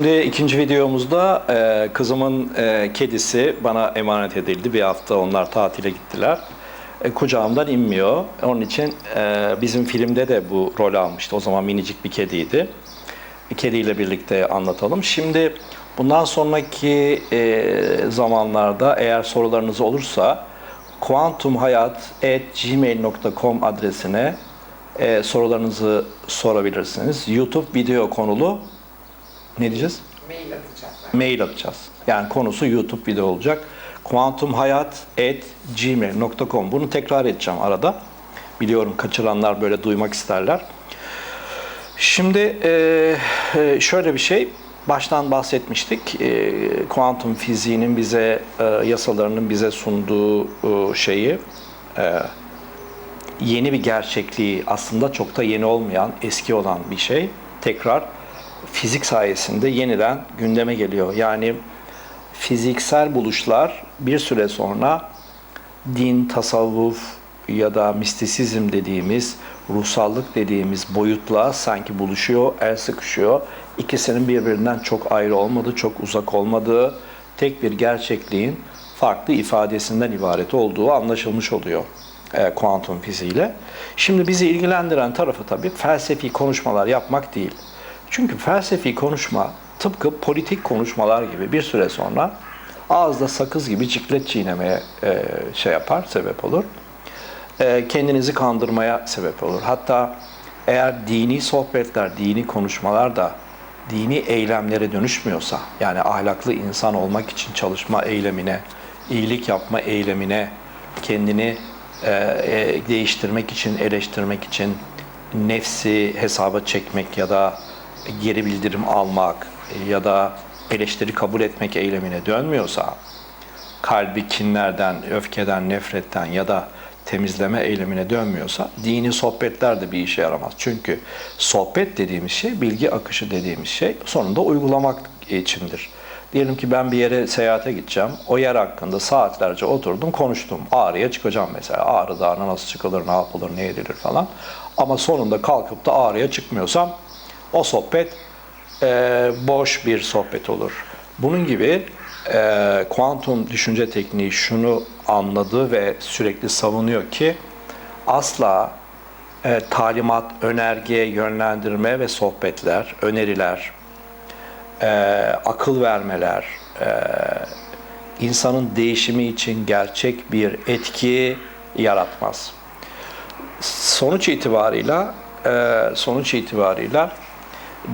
Şimdi ikinci videomuzda e, kızımın e, kedisi bana emanet edildi. Bir hafta onlar tatile gittiler. E, kucağımdan inmiyor. Onun için e, bizim filmde de bu rol almıştı. O zaman minicik bir kediydi. Kediyle birlikte anlatalım. Şimdi bundan sonraki zamanlarda eğer sorularınız olursa kuantumhayat.gmail.com adresine sorularınızı sorabilirsiniz. YouTube video konulu ne diyeceğiz? Mail atacaklar. mail atacağız. Yani konusu YouTube video olacak. kuantumhayat.gmail.com Bunu tekrar edeceğim arada. Biliyorum kaçıranlar böyle duymak isterler. Şimdi e, e, şöyle bir şey, baştan bahsetmiştik. E, Kuantum fiziğinin bize, yasalarının bize sunduğu şeyi, yeni bir gerçekliği aslında çok da yeni olmayan, eski olan bir şey. Tekrar fizik sayesinde yeniden gündeme geliyor. Yani fiziksel buluşlar bir süre sonra din, tasavvuf ya da mistisizm dediğimiz, ruhsallık dediğimiz boyutla sanki buluşuyor, el sıkışıyor. İkisinin birbirinden çok ayrı olmadığı, çok uzak olmadığı, tek bir gerçekliğin farklı ifadesinden ibaret olduğu anlaşılmış oluyor e, kuantum fiziğiyle. Şimdi bizi ilgilendiren tarafı tabii felsefi konuşmalar yapmak değil. Çünkü felsefi konuşma tıpkı politik konuşmalar gibi bir süre sonra ağızda sakız gibi ciklet çiğnemeye e, şey yapar, sebep olur. E, kendinizi kandırmaya sebep olur. Hatta eğer dini sohbetler, dini konuşmalar da dini eylemlere dönüşmüyorsa, yani ahlaklı insan olmak için çalışma eylemine, iyilik yapma eylemine, kendini e, e, değiştirmek için, eleştirmek için nefsi hesaba çekmek ya da geri bildirim almak ya da eleştiri kabul etmek eylemine dönmüyorsa, kalbi kinlerden, öfkeden, nefretten ya da temizleme eylemine dönmüyorsa dini sohbetler de bir işe yaramaz. Çünkü sohbet dediğimiz şey, bilgi akışı dediğimiz şey sonunda uygulamak içindir. Diyelim ki ben bir yere seyahate gideceğim. O yer hakkında saatlerce oturdum, konuştum. Ağrı'ya çıkacağım mesela. Ağrı Dağı'na nasıl çıkılır, ne yapılır, ne edilir falan. Ama sonunda kalkıp da Ağrı'ya çıkmıyorsam o sohbet e, boş bir sohbet olur. Bunun gibi e, kuantum düşünce tekniği şunu anladı ve sürekli savunuyor ki asla e, talimat, önerge, yönlendirme ve sohbetler, öneriler, e, akıl vermeler, e, insanın değişimi için gerçek bir etki yaratmaz. Sonuç itibarıyla e, sonuç itibarıyla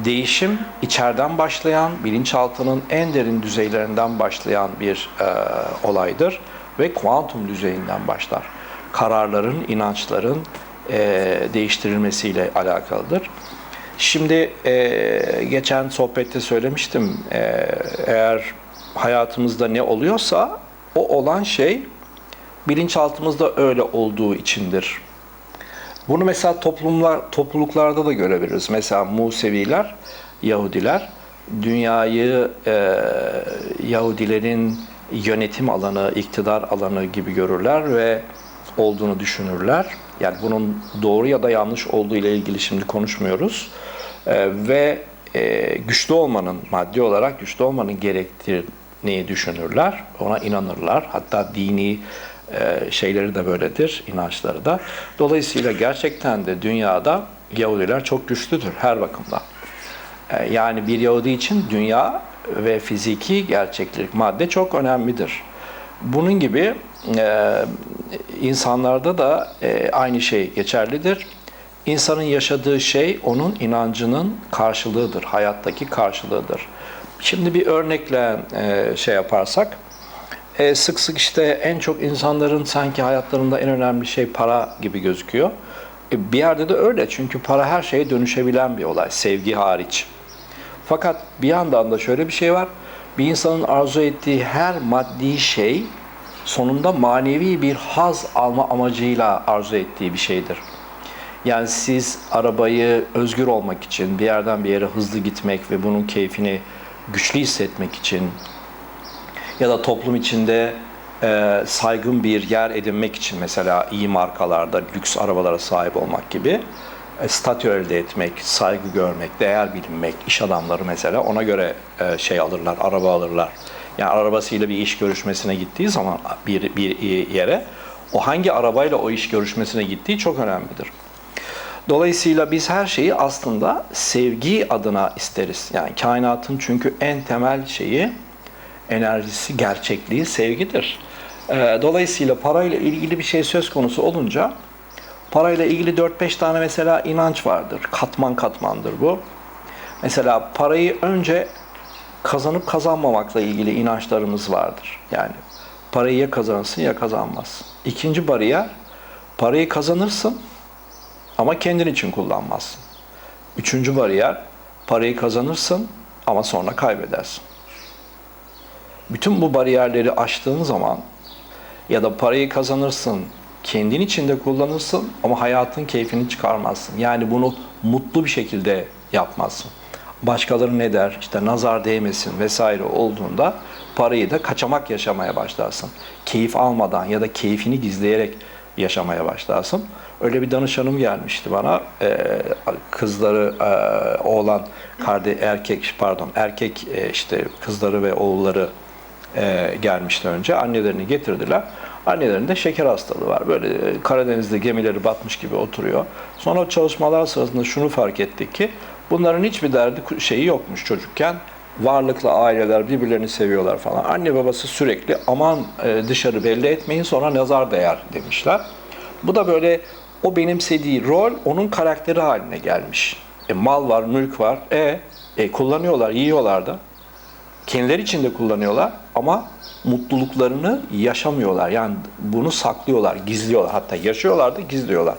değişim içeriden başlayan, bilinçaltının en derin düzeylerinden başlayan bir e, olaydır ve kuantum düzeyinden başlar. Kararların, inançların e, değiştirilmesiyle alakalıdır. Şimdi e, geçen sohbette söylemiştim, e, eğer hayatımızda ne oluyorsa o olan şey bilinçaltımızda öyle olduğu içindir. Bunu mesela toplumlar, topluluklarda da görebiliriz. Mesela Museviler, Yahudiler dünyayı e, Yahudilerin yönetim alanı, iktidar alanı gibi görürler ve olduğunu düşünürler. Yani bunun doğru ya da yanlış olduğu ile ilgili şimdi konuşmuyoruz. E, ve e, güçlü olmanın, maddi olarak güçlü olmanın gerektiğini düşünürler. Ona inanırlar. Hatta dini şeyleri de böyledir, inançları da. Dolayısıyla gerçekten de dünyada Yahudiler çok güçlüdür her bakımdan. E, yani bir Yahudi için dünya ve fiziki gerçeklik, madde çok önemlidir. Bunun gibi e, insanlarda da aynı şey geçerlidir. İnsanın yaşadığı şey onun inancının karşılığıdır, hayattaki karşılığıdır. Şimdi bir örnekle şey yaparsak, e, sık sık işte en çok insanların sanki hayatlarında en önemli şey para gibi gözüküyor. E, bir yerde de öyle çünkü para her şeye dönüşebilen bir olay, sevgi hariç. Fakat bir yandan da şöyle bir şey var. Bir insanın arzu ettiği her maddi şey sonunda manevi bir haz alma amacıyla arzu ettiği bir şeydir. Yani siz arabayı özgür olmak için, bir yerden bir yere hızlı gitmek ve bunun keyfini güçlü hissetmek için ya da toplum içinde e, saygın bir yer edinmek için mesela iyi markalarda lüks arabalara sahip olmak gibi e, statü elde etmek, saygı görmek, değer bilinmek, iş adamları mesela ona göre e, şey alırlar, araba alırlar. Yani arabasıyla bir iş görüşmesine gittiği zaman bir, bir yere o hangi arabayla o iş görüşmesine gittiği çok önemlidir. Dolayısıyla biz her şeyi aslında sevgi adına isteriz. Yani kainatın çünkü en temel şeyi enerjisi, gerçekliği sevgidir. Ee, Dolayısıyla parayla ilgili bir şey söz konusu olunca parayla ilgili 4-5 tane mesela inanç vardır. Katman katmandır bu. Mesela parayı önce kazanıp kazanmamakla ilgili inançlarımız vardır. Yani parayı ya kazanırsın ya kazanmazsın. İkinci bariyer, parayı kazanırsın ama kendin için kullanmazsın. Üçüncü bariyer, parayı kazanırsın ama sonra kaybedersin. Bütün bu bariyerleri aştığın zaman ya da parayı kazanırsın, kendin için de kullanırsın ama hayatın keyfini çıkarmazsın. Yani bunu mutlu bir şekilde yapmazsın. Başkaları ne der, işte nazar değmesin vesaire olduğunda parayı da kaçamak yaşamaya başlarsın. Keyif almadan ya da keyfini gizleyerek yaşamaya başlarsın. Öyle bir danışanım gelmişti bana. Ee, kızları, e, oğlan, karde, erkek pardon, erkek e, işte kızları ve oğulları e, gelmişti önce. Annelerini getirdiler. Annelerinde şeker hastalığı var. Böyle e, Karadeniz'de gemileri batmış gibi oturuyor. Sonra çalışmalar sırasında şunu fark ettik ki bunların hiçbir derdi şeyi yokmuş çocukken. Varlıklı aileler birbirlerini seviyorlar falan. Anne babası sürekli aman e, dışarı belli etmeyin sonra nazar değer demişler. Bu da böyle o benimsediği rol onun karakteri haline gelmiş. E, mal var, mülk var. E, e kullanıyorlar, yiyorlar da. Kendileri için de kullanıyorlar ama mutluluklarını yaşamıyorlar. Yani bunu saklıyorlar, gizliyorlar. Hatta yaşıyorlar da gizliyorlar.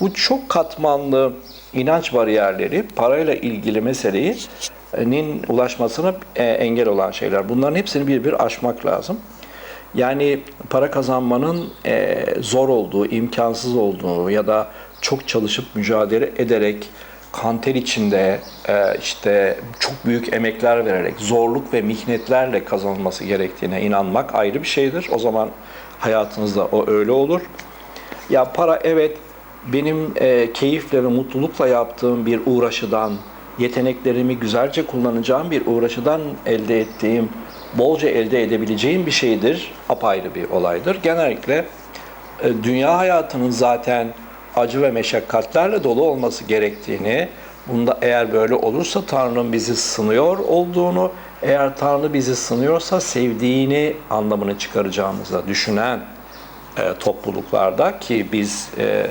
Bu çok katmanlı inanç bariyerleri parayla ilgili meselenin ulaşmasına e, engel olan şeyler. Bunların hepsini bir bir aşmak lazım. Yani para kazanmanın e, zor olduğu, imkansız olduğu ya da çok çalışıp mücadele ederek kanter içinde e, işte çok büyük emekler vererek zorluk ve mihnetlerle kazanılması gerektiğine inanmak ayrı bir şeydir. O zaman hayatınızda o öyle olur. Ya para evet benim e, keyifle ve mutlulukla yaptığım bir uğraşıdan, yeteneklerimi güzelce kullanacağım bir uğraşıdan elde ettiğim, bolca elde edebileceğim bir şeydir. Apayrı bir olaydır. Genellikle e, dünya hayatının zaten acı ve meşakkatlerle dolu olması gerektiğini, bunda eğer böyle olursa Tanrı'nın bizi sınıyor olduğunu, eğer Tanrı bizi sınıyorsa sevdiğini anlamını çıkaracağımızı düşünen e, topluluklarda ki biz e,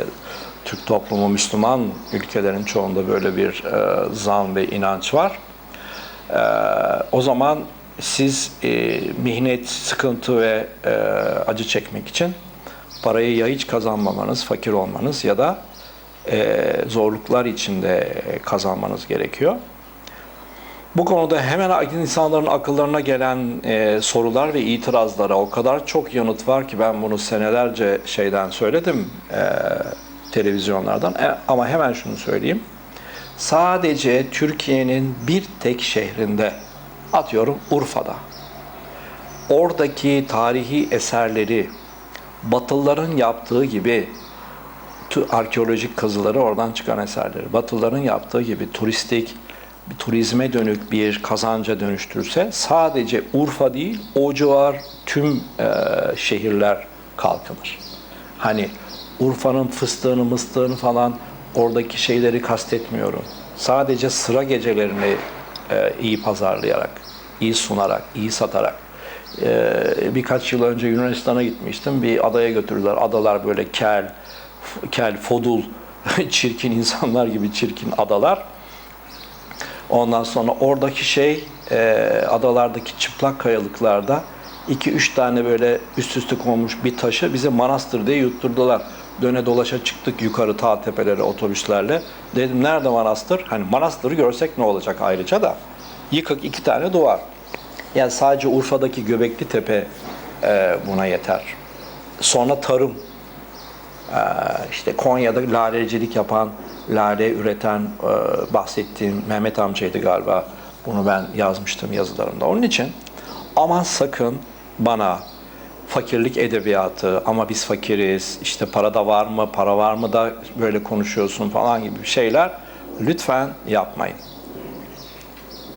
Türk toplumu Müslüman ülkelerin çoğunda böyle bir e, zan ve inanç var. E, o zaman siz e, mihnet, sıkıntı ve e, acı çekmek için parayı ya hiç kazanmamanız, fakir olmanız ya da e, zorluklar içinde kazanmanız gerekiyor. Bu konuda hemen insanların akıllarına gelen e, sorular ve itirazlara o kadar çok yanıt var ki ben bunu senelerce şeyden söyledim e, televizyonlardan e, ama hemen şunu söyleyeyim. Sadece Türkiye'nin bir tek şehrinde atıyorum Urfa'da oradaki tarihi eserleri Batılıların yaptığı gibi arkeolojik kazıları oradan çıkan eserleri Batılıların yaptığı gibi turistik bir turizme dönük bir kazanca dönüştürse sadece Urfa değil o civar tüm e, şehirler kalkınır. Hani Urfa'nın fıstığını mıstığını falan oradaki şeyleri kastetmiyorum. Sadece sıra gecelerini e, iyi pazarlayarak, iyi sunarak, iyi satarak. E, birkaç yıl önce Yunanistan'a gitmiştim. Bir adaya götürdüler. Adalar böyle kel, kel, fodul, çirkin insanlar gibi çirkin adalar. Ondan sonra oradaki şey e, adalardaki çıplak kayalıklarda iki üç tane böyle üst üste konmuş bir taşı bize manastır diye yutturdular. Döne dolaşa çıktık yukarı ta tepelere otobüslerle. Dedim nerede manastır? Hani manastırı görsek ne olacak ayrıca da. Yıkık iki tane duvar. Yani sadece Urfa'daki Göbekli Tepe e, buna yeter. Sonra tarım. E, işte Konya'da lalecilik yapan, lale üreten e, bahsettiğim Mehmet amcaydı galiba. Bunu ben yazmıştım yazılarımda. Onun için aman sakın bana fakirlik edebiyatı ama biz fakiriz, işte parada var mı, para var mı da böyle konuşuyorsun falan gibi şeyler lütfen yapmayın.